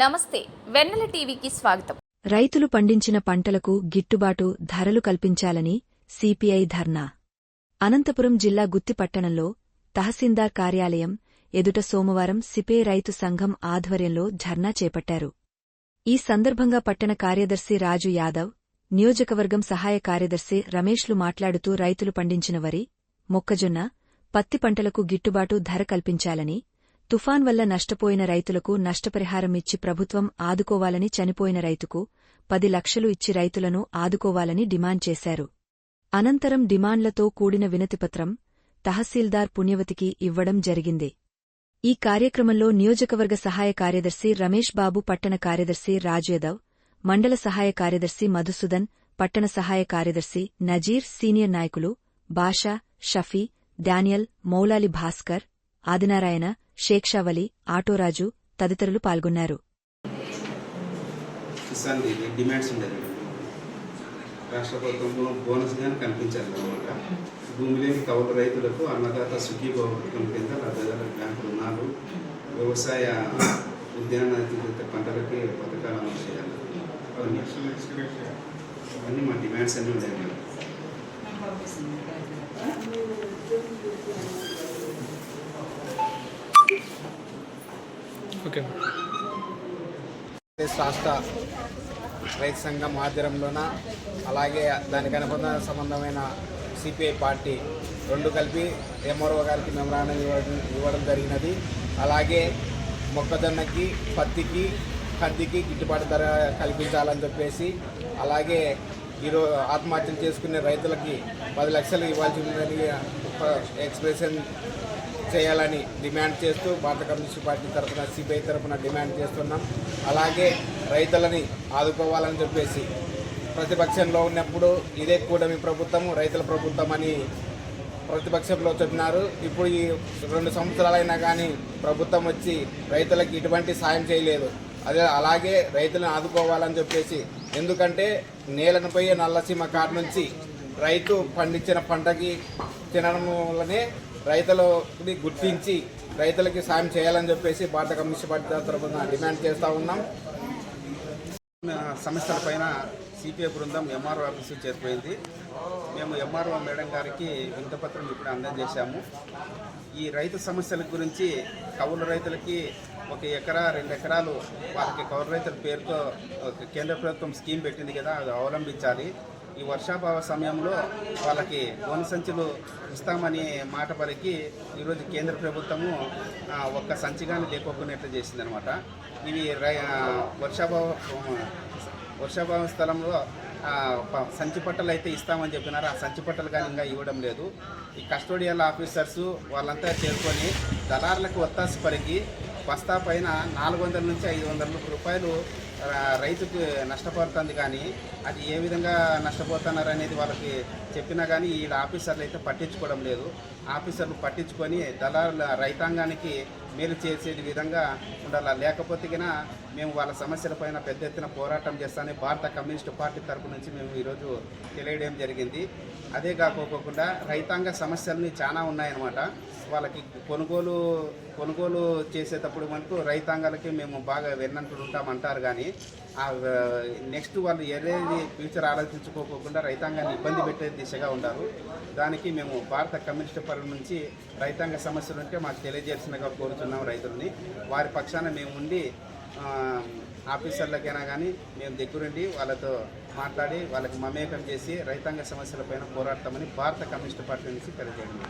నమస్తే వెన్నెల టీవీకి స్వాగతం. రైతులు పండించిన పంటలకు గిట్టుబాటు ధరలు కల్పించాలని సిపిఐ ధర్నా. అనంతపురం జిల్లా గుత్తి పట్టణంలో తహసీల్దార్ కార్యాలయం ఎదుట సోమవారం సిపే రైతు సంఘం ఆధ్వర్యంలో ధర్నా చేపట్టారు. ఈ సందర్భంగా పట్టణ కార్యదర్శి రాజు యాదవ్ నియోజకవర్గం సహాయ కార్యదర్శి రమేష్లు మాట్లాడుతూ రైతులు పండించిన వరి మొక్కజొన్న పత్తి పంటలకు గిట్టుబాటు ధర కల్పించాలని తుఫాన్ వల్ల నష్టపోయిన రైతులకు నష్టపరిహారం ఇచ్చి ప్రభుత్వం ఆదుకోవాలని చనిపోయిన రైతుకు పది లక్షలు ఇచ్చి రైతులను ఆదుకోవాలని డిమాండ్ చేశారు. అనంతరం డిమాండ్లతో కూడిన వినతిపత్రం తహసీల్దార్ పుణ్యవతికి ఇవ్వడం జరిగింది. ఈ కార్యక్రమంలో నియోజకవర్గ సహాయ కార్యదర్శి రమేష్ బాబు పట్టణ కార్యదర్శి రాజేదవ్ మండల సహాయ కార్యదర్శి మధుసూదన్ పట్టణ సహాయ కార్యదర్శి నజీర్ సీనియర్ నాయకులు బాషా షఫీ డానియల్ మౌలాలి భాస్కర్ ఆదినారాయణ షేక్షావలి ఆటోరాజు తదితరులు పాల్గొన్నారు. డిమాండ్స్ రాష్ట్ర ప్రభుత్వం బోనస్ కానీ కనిపించాలి అనమాట భూమి లేని కౌలు రైతులకు అన్నదాత సుఖీభవ పథకం కింద లబ్ధిదారుల బ్యాంకు రుణాలు వ్యవసాయ ఉద్యాన పంటలకి పథకాలు అమలు చేయాలి. అవన్నీ. మా డిమాండ్స్ అన్నీ ఉండేవి ఓకే. రాష్ట్ర రైతు సంఘం ఆధ్వర్యంలోన అలాగే దానికి అనుబంధ సంబంధమైన సిపిఐ పార్టీ రెండు కలిపి ఎంఆర్ఓ గారికి మెమరాండం ఇవ్వడం ఇవ్వడం జరిగినది. అలాగే మొక్కజొన్నకి పత్తికి కందికి గిట్టుబాటు ధర కల్పించాలని చెప్పేసి అలాగే ఈరోజు ఆత్మహత్యలు చేసుకునే రైతులకి పది లక్షలు ఇవ్వాల్సి ఉందని ఎక్స్ప్రెషన్ చేయాలని డిమాండ్ చేస్తూ భారత కమ్యూనిస్ట్ పార్టీ తరఫున సిపిఐ తరఫున డిమాండ్ చేస్తున్నాం. అలాగే రైతులని ఆదుకోవాలని చెప్పేసి ప్రతిపక్షంలో ఉన్నప్పుడు ఇదే కూటమి ప్రభుత్వం రైతుల ప్రభుత్వం అని ప్రతిపక్షంలో చెప్పినారు. ఇప్పుడు ఈ రెండు సంవత్సరాలైనా కానీ ప్రభుత్వం వచ్చి రైతులకు ఎటువంటి సాయం చేయలేదు. అదే అలాగే రైతులను ఆదుకోవాలని చెప్పేసి ఎందుకంటే నేలను పోయే నల్లసీమ కాడ నుంచి రైతు పండించిన పంటకి తినడం వల్లనే రైతులని గుర్తించి రైతులకి సాయం చేయాలని చెప్పేసి భారత కమ్యూనిస్ట్ పార్టీ తరఫున డిమాండ్ చేస్తూ ఉన్నాం. సమస్యల పైన సిపిఐ బృందం ఎంఆర్ఓ ఆఫీసు చేరిపోయింది. మేము ఎంఆర్ఓ మేడం గారికి వింతపత్రం ఇప్పుడు అందజేశాము. ఈ రైతు సమస్యల గురించి కౌలు రైతులకి ఒక ఎకరా రెండు ఎకరాలు వాళ్ళకి కౌలు రైతుల పేరుతో కేంద్ర ప్రభుత్వం స్కీమ్ పెట్టింది కదా అది అవలంబించాలి. ఈ వర్షాభావ సమయంలో వాళ్ళకి గోను సంచులు ఇస్తామని మాట పలికి ఈరోజు కేంద్ర ప్రభుత్వము ఒక్క సంచిగాని లేకోకునేట్లు చేసిందనమాట. ఇవి రై వర్షాభావ వర్షాభావ స్థలంలో సంచి పట్టలు అయితే ఇస్తామని చెప్పినారు. ఆ సంచి పట్టలు కానీ ఇంకా ఇవ్వడం లేదు. ఈ కస్టోడియల్ ఆఫీసర్స్ వాళ్ళంతా చేరుకొని దళారులకు ఒత్తాసు పలికి బస్తా పైన నాలుగు వందల నుంచి ఐదు వందల రూపాయలు రైతుకు నష్టపోతుంది కానీ అది ఏ విధంగా నష్టపోతున్నారు అనేది వాళ్ళకి చెప్పినా కానీ వీళ్ళ ఆఫీసర్లు అయితే పట్టించుకోవడం లేదు. ఆఫీసర్లు పట్టించుకొని దళారుల రైతాంగానికి మేలు చేసే విధంగా ఉండాలి? లేకపోతే గిన మేము వాళ్ళ సమస్యలపైన పెద్ద ఎత్తున పోరాటం చేస్తామని భారత కమ్యూనిస్ట్ పార్టీ తరపు నుంచి మేము ఈరోజు తెలియడం జరిగింది. అదే కాకోకుండా రైతాంగ సమస్యలని చాలా ఉన్నాయన్నమాట. వాళ్ళకి కొనుగోలు కొనుగోలు చేసేటప్పుడు మనకు రైతాంగాలకి మేము బాగా వెన్నంటూ ఉంటామంటారు కానీ నెక్స్ట్ వాళ్ళు ఏదేది ఫ్యూచర్ ఆలోచించుకోకుండా రైతాంగాన్ని ఇబ్బంది పెట్టే దిశగా ఉన్నారు. దానికి మేము భారత కమ్యూనిస్ట్ పార్టీ నుంచి రైతాంగ సమస్యలు ఉంటే మాకు తెలియజేసినగా కోరుతున్నాం రైతుల్ని. వారి పక్షాన మేము ఉండి ఆఫీసర్లకైనా కానీ మేము దగ్గరుండి వాళ్ళతో మాట్లాడి వాళ్ళకి మమేకం చేసి రైతాంగ సమస్యలపైన పోరాడతామని భారత కమ్యూనిస్ట్ పార్టీ నుంచి తెలియజేయండి